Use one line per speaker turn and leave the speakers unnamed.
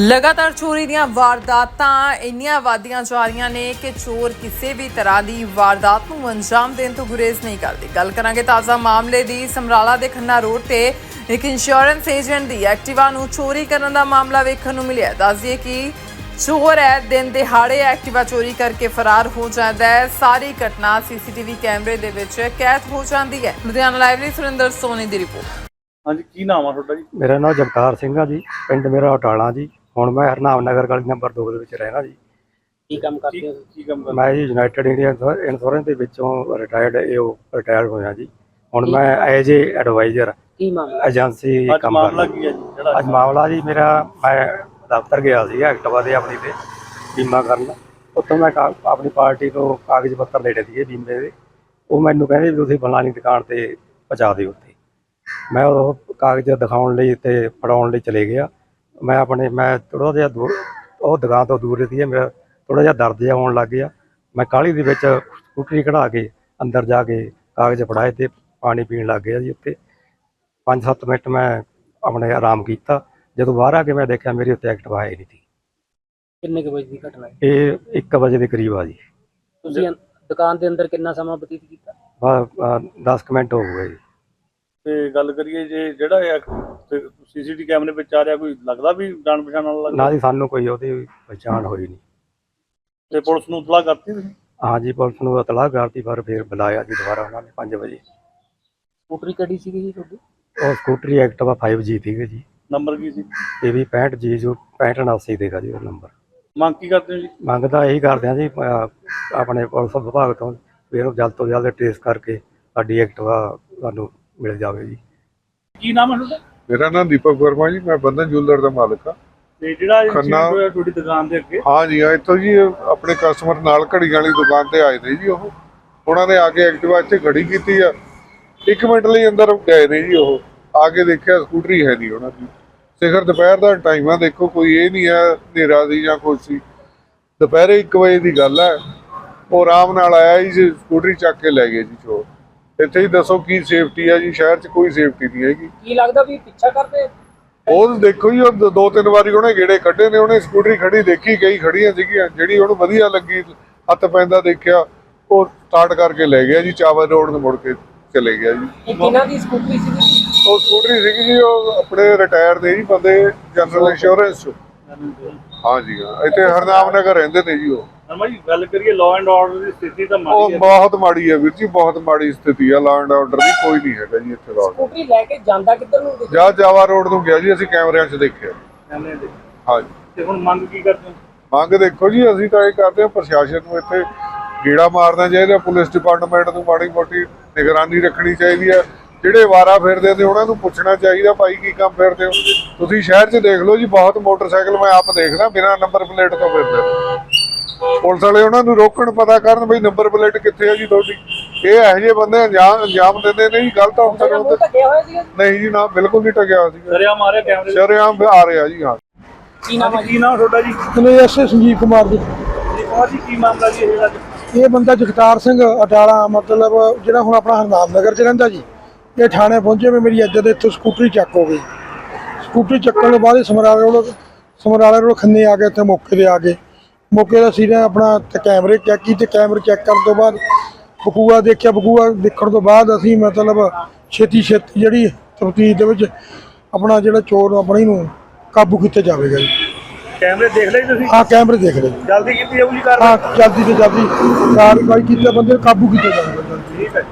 ਲਗਾਤਾਰ ਚੋਰੀ ਦੀਆਂ ਵਾਰਦਾਤਾਂ ਇੰਨੀਆਂ ਵਾਦੀਆਂ ਜਾ ਰਹੀਆਂ ਨੇ ਕਿ ਚੋਰ ਕਿਸੇ ਵੀ ਤਰ੍ਹਾਂ ਦੀ ਵਾਰਦਾਤ ਨੂੰ ਅੰਜਾਮ ਦੇਣ ਤੋਂ ਗੁਰੇਜ਼ ਨਹੀਂ ਕਰਦੇ। ਗੱਲ ਕਰਾਂਗੇ ਤਾਜ਼ਾ ਮਾਮਲੇ ਦੀ। ਸਮਰਾਲਾ ਦੇ ਖੰਨਾ ਰੋਡ ਤੇ ਇੱਕ ਇੰਸ਼ੋਰੈਂਸ ਏਜੰਟ ਦੀ ਐਕਟਿਵਾ ਨੂੰ ਚੋਰੀ ਕਰਨ ਦਾ ਮਾਮਲਾ ਵੇਖਣ ਨੂੰ ਮਿਲਿਆ ਦੱਸ ਦਈਏ ਕਿ ਚੋਰ ਹੈ ਦਿਨ ਦਿਹਾੜੇ ਐਕਟਿਵਾ ਚੋਰੀ ਕਰਕੇ ਫਰਾਰ ਹੋ ਜਾਂਦਾ ਹੈ। ਸਾਰੀ ਘਟਨਾ ਸੀਸੀਟੀਵੀ ਕੈਮਰੇ ਦੇ ਵਿੱਚ ਕੈਦ ਹੋ ਜਾਂਦੀ ਹੈ। ਲੁਧਿਆਣਾ ਲਾਈਵ ਲਈ ਸੁਰਿੰਦਰ ਸੋਨੀ ਦੀ ਰਿਪੋਰਟ।
ਹਾਂਜੀ ਕੀ ਨਾਮ ਆ ਤੁਹਾਡਾ ਜੀ?
ਮੇਰਾ ਨਾਮ ਜਗਤਾਰ ਸਿੰਘ ਆ ਜੀ। ਪਿੰਡ ਮੇਰਾ ਅਟਾਲਾ ਜੀ। ਹੁਣ ਮੈਂ ਹਰਨਾਮ ਨਗਰ ਗਲੀ ਨੰਬਰ 2 ਦੇ ਵਿੱਚ ਰਹਿਣਾ ਜੀ।
ਕੀ ਕੰਮ ਕਰਦੇ ਹੋ?
ਕੀ ਕੰਮ ਕਰ
ਮੈਂ ਜੀ ਯੂਨਾਈਟਿਡ ਇੰਡੀਆ ਇੰਸ਼ੋਰੈਂਸ ਦੇ ਵਿੱਚੋਂ ਰਿਟਾਇਰਡ ਇਹ ਰਿਟਾਇਰਡ ਹੋਇਆ ਜੀ। ਹੁਣ ਮੈਂ ਐਜ ਏ ਐਡਵਾਈਜ਼ਰ
ਕੀ ਮਾਮਲਾ?
ਏਜੰਸੀ ਕੰਮ
ਮਾਮਲਾ
ਕਰਦਾ
ਕੀ ਹੈ ਜੀ? ਜਿਹੜਾ
ਅੱਜ ਮਾਮਲਾ ਜੀ ਮੇਰਾ ਮੈਂ ਦਫ਼ਤਰ ਗਿਆ ਸੀ ਐਕਟਿਵਾ ਦੇ ਆਪਣੀ ਤੇ ਬੀਮਾ ਕਰਨ। ਉੱਥੋਂ ਮੈਂ ਕਾ- ਆਪਣੀ ਪਾਰਟੀ ਤੋਂ ਕਾਗਜ਼ ਪੱਤਰ ਲੈਣੇ ਸੀਗੇ ਬੀਮੇ ਦੇ। ਉਹ ਮੈਨੂੰ ਕਹਿੰਦੇ ਵੀ ਤੁਸੀਂ ਫਲਾਣੀ ਦੁਕਾਨ ਤੇ ਪਹੁੰਚਾ ਦਿਓ ਉੱਥੇ। ਮੈਂ ਉਹ ਕਾਗਜ਼ ਦਿਖਾਉਣ ਲਈ ਤੇ ਫੜਾਉਣ ਲਈ ਚਲੇ ਗਿਆ। ਮੈਂ ਆਪਣੇ ਮੈਂ ਥੋੜਾ ਜਿਹਾ ਦੂਰ ਉਹ ਦੁਕਾਨ ਤੋਂ ਦੂਰ ਸੀ ਮੇਰਾ ਥੋੜਾ ਜਿਹਾ ਦਰਦ ਜਿਹਾ ਹੋਣ ਲੱਗ ਗਿਆ। ਮੈਂ ਕਾਹਲੀ ਦੇ ਵਿੱਚ ਸਕੂਟਰੀ ਕਢਾ ਕੇ ਅੰਦਰ ਜਾ ਕੇ ਕਾਗਜ਼ ਫੜਾਏ ਤੇ ਪਾਣੀ ਪੀਣ ਲੱਗ ਗਿਆ ਜੀ ਉੱਥੇ। 5-7 ਮਿੰਟ ਮੈਂ ਆਪਣੇ ਆਰਾਮ ਕੀਤਾ। ਜਦੋਂ ਬਾਹਰ ਆ ਕੇ ਮੈਂ ਦੇਖਿਆ ਮੇਰੇ ਉੱਤੇ ਐਕਟਿਵਾ ਹੈ ਨਹੀਂ ਸੀ।
ਕਿੰਨੇ ਕੁ ਵਜੇ ਦੀ ਘਟਨਾ ਹੈ?
ਇਹ 1 ਵਜੇ ਦੇ ਕਰੀਬ ਆ ਜੀ।
ਤੁਸੀਂ ਦੁਕਾਨ ਦੇ ਅੰਦਰ ਕਿੰਨਾ ਸਮਾਂ ਬਤੀਤ ਕੀਤਾ?
ਬਸ 10 ਮਿੰਟ ਹੋ ਗਏ ਜੀ।
ਤੇ ਗੱਲ ਕਰੀਏ ਜੇ ਜਿਹੜਾ ਸੀਸੀਟੀ ਕੈਮਰੇ ਵਿੱਚ ਆ ਰਿਹਾ ਕੋਈ ਲੱਗਦਾ ਵੀ ਜਾਣ ਪਛਾਣ ਵਾਲਾ ਲੱਗਦਾ?
ਨਾ ਜੀ ਸਾਨੂੰ ਕੋਈ ਉਹਦੀ ਪਛਾਣ ਹੋਈ ਨਹੀਂ।
ਤੇ ਪੁਲਿਸ ਨੂੰ ਇਤਲਾਹ ਕਰਤੀ ਤੁਸੀਂ?
ਹਾਂਜੀ ਪੁਲਿਸ ਨੂੰ ਇਤਲਾਹ ਕਰਤੀ ਪਰ ਫਿਰ ਬੁਲਾਇਆ ਜੀ ਦੁਬਾਰਾ ਉਹਨਾਂ ਨੇ 5 ਵਜੇ।
ਸਕੂਟਰੀ ਕਿਹੜੀ ਸੀਗੀ ਜੀ ਤੁਹਾਡੀ?
ਉਹ ਸਕੂਟਰੀ ਐਕਟਿਵਾ 5G ਸੀਗੇ ਜੀ।
ਨੰਬਰ ਕੀ ਸੀ?
ਇਹ ਵੀ 65G ਜੋ 6589 ਦੇਗਾ ਜੀ ਉਹ ਨੰਬਰ।
ਮੰਗ ਕੀ ਕਰਦੇ ਹੋ ਜੀ?
ਮੰਗਦਾ ਇਹੀ ਕਰਦੇ ਆ ਜੀ ਆਪਣੇ ਪੁਲਿਸ ਵਿਭਾਗ ਤੋਂ ਵੀ ਇਹਨੂੰ ਜਲਦ ਤੋਂ ਜਲਦ ਟ੍ਰੇਸ ਕਰਕੇ ਸਾਡੀ ਐਕਟਿਵਾ ਸਾਨੂੰ ਮਿਲ ਜਾਵੇ ਜੀ।
ਕੀ ਨਾਮ ਹੈ ਤੁਹਾਡਾ?
ਮੇਰਾ ਨਾਮ ਦੀਪਕ ਵਰਮਾ ਜੀ ਮੈਂ ਬੰਧਨ ਜੁਐਲਰ ਦਾ ਮਾਲਕ ਹਾਂ।
ਤੇ ਜਿਹੜਾ ਇਹ
ਖੰਨਾ-
ਤੁਹਾਡੀ ਦੁਕਾਨ ਦੇ ਅੱਗੇ?
ਹਾਂ ਜੀ ਇੱਥੋਂ ਜੀ ਆਪਣੇ ਕਸਟਮਰ ਨਾਲ ਘੜੀ ਵਾਲੀ ਦੁਕਾਨ ਤੇ ਆਏ ਨੇ ਜੀ ਉਹ। ਉਹਨਾਂ ਨੇ ਆ ਕੇ ਐਕਟਿਵਾ ਇੱਥੇ ਖੜੀ ਕੀਤੀ ਆ। ਇੱਕ ਮਿੰਟ ਲਈ ਅੰਦਰ ਗਏ ਨੇ ਜੀ ਉਹ। ਆ ਕੇ ਦੇਖਿਆ ਸਕੂਟਰੀ ਹੈ ਨਹੀਂ ਉਹਨਾਂ ਦੀ। ਸਿਖਰ ਦੁਪਹਿਰ ਦਾ ਟਾਈਮ ਆ ਦੇਖੋ ਕੋਈ ਇਹ ਨਹੀਂ ਹੈ ਹਨੇਰਾ ਦੀ ਜਾਂ ਕੁਛ ਸੀ। ਦੁਪਹਿਰੇ 1 ਵਜੇ ਦੀ ਗੱਲ ਹੈ ਉਹ ਆਰਾਮ ਨਾਲ ਆਇਆ ਜੀ ਸਕੂਟਰੀ ਚੱਕ ਕੇ ਲੈ ਗਏ ਜੀ ਚੋਰ। ਇੱਥੇ ਹੀ ਦੱਸੋ ਕੀ ਸੇਫਟੀ ਹੈ ਜੀ ਸ਼ਹਿਰ 'ਚ ਕੋਈ ਸੇਫਟੀ ਨਹੀਂ ਹੈਗੀ।
ਕੀ ਲੱਗਦਾ ਵੀ ਪਿੱਛਾ ਕਰਦੇ?
ਉਹ ਦੇਖੋ ਜੀ ਉਹ ਦ- ਤਿੰਨ ਵਾਰੀ ਉਹਨੇ ਗੇੜੇ ਕੱਢੇ ਨੇ ਉਹਨੇ ਸਕੂਟਰੀ ਖੜੀ ਦੇਖੀ ਕਈ ਖੜੀਆਂ ਸੀਗੀਆਂ ਜਿਹੜੀ ਉਹਨੂੰ ਵਧੀਆ ਲੱਗੀ ਹੱਥ ਪੈਂਦਾ ਦੇਖਿਆ ਉਹ ਸਟਾਰਟ ਕਰਕੇ ਲੈ ਗਿਆ ਜੀ ਚਾਵਲ ਰੋਡ ਨੂੰ ਮੁੜ ਕੇ ਚਲੇ ਗਿਆ ਜੀ।
ਕਿਹਨਾਂ ਦੀ ਸਕੂਟਰੀ ਸੀਗੀ?
ਉਹ ਸਕੂਟਰੀ ਸੀਗੀ ਜੀ ਉਹ ਆਪਣੇ ਰਿਟਾਇਰ ਦੇ ਜੀ ਬੰਦੇ ਜਨਰਲ ਇੰਸ਼ੋਰੈਂਸ ਚ। ਹਾਂ ਜੀ ਹਾਂ। ਇੱਥੇ ਹਰਨਾਮ ਨਗਰ ਰਹਿੰਦੇ ਨੇ ਜੀ ਉਹ।
ਨਰਮਾ ਜੀ ਗੱਲ ਕਰੀਏ ਲਾਅ ਐਂਡ ਆਰਡਰ ਦੀ ਸਥਿਤੀ ਤਾਂ
ਉਹ
ਮਾੜੀ ਹੈ।
ਬਹੁਤ ਮਾੜੀ ਹੈ ਵੀਰ ਜੀ ਬਹੁਤ ਮਾੜੀ ਸਥਿਤੀ ਆ ਲਾਅ ਐਂਡ ਆਰਡਰ ਦੀ ਕੋਈ ਨਹੀਂ ਹੈਗਾ ਜੀ ਇੱਥੇ ਲਾਅ
ਸਕੂਟਰੀ ਲੈ ਕੇ ਜਾਂਦਾ ਕਿੱਧਰ ਨੂੰ
ਜਾ ਜਾਵਾ ਰੋਡ ਨੂੰ ਗਿਆ ਜੀ ਅਸੀਂ ਕੈਮਰਿਆਂ 'ਚ ਦੇਖਿਆ।
ਕੈਮਰੇ ਦੇ
ਹਾਂ ਜੀ
ਤੇ ਹੁਣ ਮੰਗ ਕੀ ਕਰਦੇ ਹੋ?
ਮੰਗ ਦੇਖੋ ਜੀ ਅਸੀਂ ਤਾਂ ਇਹ ਕਰਦੇ ਹਾਂ ਪ੍ਰਸ਼ਾਸਨ ਨੂੰ ਇੱਥੇ ਗੇੜਾ ਮਾਰਨਾ ਚਾਹੀਦਾ ਪੁਲਿਸ ਡਿਪਾਰਟਮੈਂਟ ਨੂੰ ਮਾੜੀ ਮੋਟੀ ਨਿਗਰਾਨੀ ਰੱਖਣੀ ਚਾਹੀਦੀ ਹੈ। ਜਿਹੜੇ ਵਾਰਾ ਫਿਰਦੇ ਨੇ ਉਹਨਾਂ ਨੂੰ ਪੁੱਛਣਾ ਚਾਹੀਦਾ ਭਾਈ ਕੀ ਕੰਮ ਫਿਰਦੇ ਹੋ? ਤੁਸੀਂ ਸ਼ਹਿਰ 'ਚ ਦੇਖ ਲਓ ਜੀ ਬਹੁਤ ਮੋਟਰਸਾਈਕਲ ਮੈਂ ਆਪ ਦੇਖਦਾ ਬਿਨਾਂ ਨੰਬਰ ਪਲੇਟ ਤੋਂ ਫਿਰਦੇ। ਪੁਲਿਸ ਵਾਲੇ ਉਹਨਾਂ ਨੂੰ ਰੋਕਣ ਪਤਾ ਕਰਨ ਬਈ ਨੰਬਰ ਪਲੇਟ ਕਿੱਥੇ ਹੈ ਜੀ ਤੁਹਾਡੀ। ਇਹ ਇਹੋ ਜਿਹੇ ਬੰਦੇ ਅੰਜਾਮ ਅੰਜਾਮ ਦਿੰਦੇ ਨੇ ਜੀ ਗਲਤ ਹੁੰਦੇ
ਹੋਇਆ
ਨਹੀਂ ਜੀ ਨਾ ਬਿਲਕੁਲ ਨਹੀਂ ਟਕਿਆ ਸੀ
ਦਰਿਆ ਮਾਰਿਆ ਕੈਮਰੇ ਦੇ
ਸ਼ਰੇਆਮ ਆ ਰਿਹਾ ਜੀ ਹਾਂ।
ਕੀ ਨਾਮ
ਕੀ ਨਾਮ ਤੁਹਾਡਾ ਜੀ?
ਐਸ ਸੰਜੀਵ ਕੁਮਾਰ ਜੀ।
ਜੀ ਕੁਮਾਰ ਜੀ ਕੀ ਮਾਮਲਾ ਜੀ ਇਹ ਜਿਹੜਾ
ਇਹ ਬੰਦਾ ਜਗਤਾਰ ਸਿੰਘ ਅਟਾਲਾ ਮਤਲਬ ਜਿਹੜਾ ਹੁਣ ਆਪਣਾ ਹਰਨਾਮ ਨਗਰ ਚ ਰਹਿੰਦਾ ਜੀ। ਇਹ ਥਾਣੇ ਪਹੁੰਚੇ ਵੀ ਮੇਰੀ ਇੱਜ਼ਤ ਇੱਥੋਂ ਸਕੂਟਰੀ ਚੱਕ ਹੋ ਗਈ। ਸਕੂਟਰੀ ਚੱਕਣ ਤੋਂ ਬਾਅਦ ਸਮਰਾਲੇ ਰੋਡ ਸਮਰਾਲੇ ਰੋਡ ਖੰਨੇ ਆ ਗਏ ਇੱਥੇ ਮੌਕੇ ਤੇ ਆ ਗਏ। ਮੌਕੇ ਦਾ ਸੀਗਾ ਆਪਣਾ ਤੇ ਕੈਮਰੇ ਚੈੱਕ ਕੀਤੇ ਕੈਮਰੇ ਚੈੱਕ ਕਰਨ ਤੋਂ ਬਾਅਦ ਬਕੂਆ ਦੇਖਿਆ ਬਕੂਆ ਦੇਖਣ ਤੋਂ ਬਾਅਦ ਅਸੀਂ ਮਤਲਬ ਛੇਤੀ ਛੇਤੀ ਜਿਹੜੀ ਤਫਤੀਸ਼ ਦੇ ਵਿੱਚ ਆਪਣਾ ਜਿਹੜਾ ਚੋਰ ਆਪਣੀ ਨੂੰ ਕਾਬੂ ਕੀਤਾ ਜਾਵੇਗਾ ਜੀ।
ਕੈਮਰੇ ਦੇਖ ਲਏ ਤੁਸੀਂ?
ਆਹ ਕੈਮਰੇ ਦੇਖ ਜੀ
ਜਲਦੀ ਕੀਤੀ ਜਾਊ ਜੀ ਕਰ
ਹਾਂ ਜਲਦੀ ਤੋਂ ਜਲਦੀ ਕਾਰਵਾਈ ਕੀਤੇ ਬੰਦੇ ਨੂੰ ਕਾਬੂ ਕੀਤਾ ਜਾਵੇਗਾ
ਠੀਕ ਹੈ